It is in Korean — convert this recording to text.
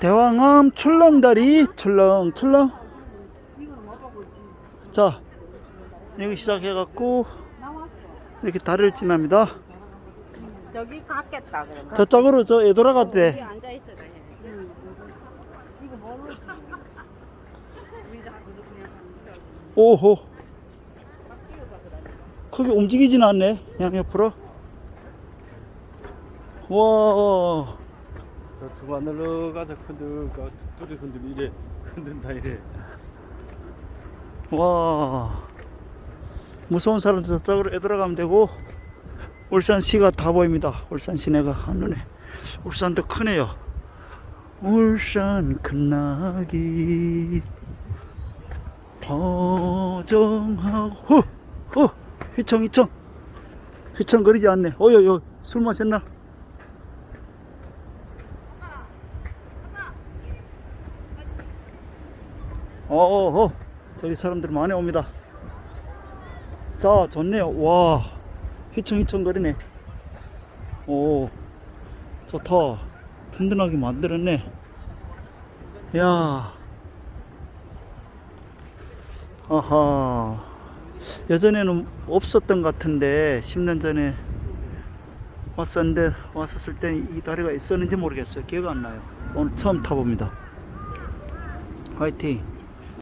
대왕암 출렁다리 출렁 출렁. 자 여기 시작해갖고 이렇게 다리를 지납니다. 저기 갔겠다. 저쪽으로 저 여기 돼. 오호. 크게 움직이진 않네. 양옆으로. 와 두 마늘로 가서 흔들까 둘이 흔들면 이래. 흔든다 이래. 와. 무서운 사람들 저쪽으로 애들어가면 되고. 울산시가 다 보입니다. 울산 시내가 한눈에. 울산도 크네요. 울산 큰 낙이 다정하고. 허, 허, 휘청 휘청. 휘청거리지 않네. 어여여 술 마셨나 어어 저기 사람들 많이 옵니다. 자, 좋네요. 와, 휘청휘청 거리네. 오, 좋다. 든든하게 만들었네. 야, 아하. 예전에는 없었던 것 같은데, 10년 전에 왔었는데, 왔었을 때 이 다리가 있었는지 모르겠어요. 기억 안 나요. 오늘 처음 타봅니다. 화이팅!